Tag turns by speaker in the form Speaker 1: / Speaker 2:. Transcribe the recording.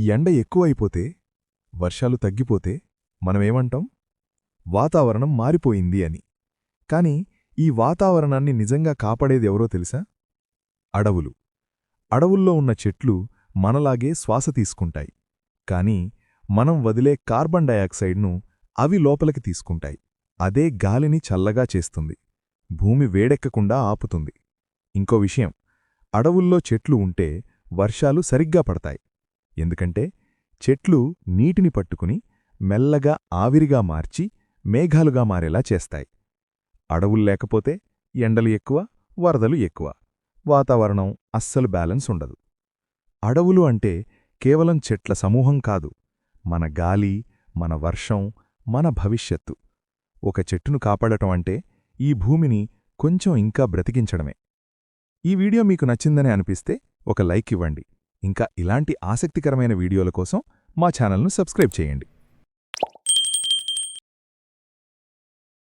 Speaker 1: ఈ ఎండ ఎక్కువైపోతే వర్షాలు తగ్గిపోతే మనమేమంటాం? వాతావరణం మారిపోయింది అని. కాని ఈ వాతావరణాన్ని నిజంగా కాపాడేది ఎవరో తెలుసా? అడవులు. అడవుల్లో ఉన్న చెట్లు మనలాగే శ్వాస తీసుకుంటాయి. కాని మనం వదిలే కార్బన్ డయాక్సైడ్ను అవి లోపలికి తీసుకుంటాయి. అదే గాలిని చల్లగా చేస్తుంది. భూమి వేడెక్కకుండా ఆపుతుంది. ఇంకో విషయం. అడవుల్లో చెట్లు ఉంటే వర్షాలు సరిగ్గా పడతాయి. ఎందుకంటే చెట్లు నీటిని పట్టుకుని మెల్లగా ఆవిరిగా మార్చి మేఘాలుగా మారేలా చేస్తాయి. అడవుల్లేకపోతే ఎండలు ఎక్కువ వరదలు ఎక్కువ. వాతావరణం అస్సలు బ్యాలెన్స్ ఉండదు. అడవులు అంటే కేవలం చెట్ల సమూహం కాదు మన గాలి మన వర్షం మన భవిష్యత్తు. ఒక చెట్టును కాపాడటం అంటే ఈ భూమిని కొంచెం ఇంకా బ్రతికించడమే. ఈ వీడియో మీకు నచ్చిందని అనిపిస్తే ఒక లైక్ ఇవ్వండి. ఇంకా ఇలాంటి ఆసక్తికరమైన వీడియోల కోసం మా ఛానల్ను సబ్స్క్రైబ్ చేయండి.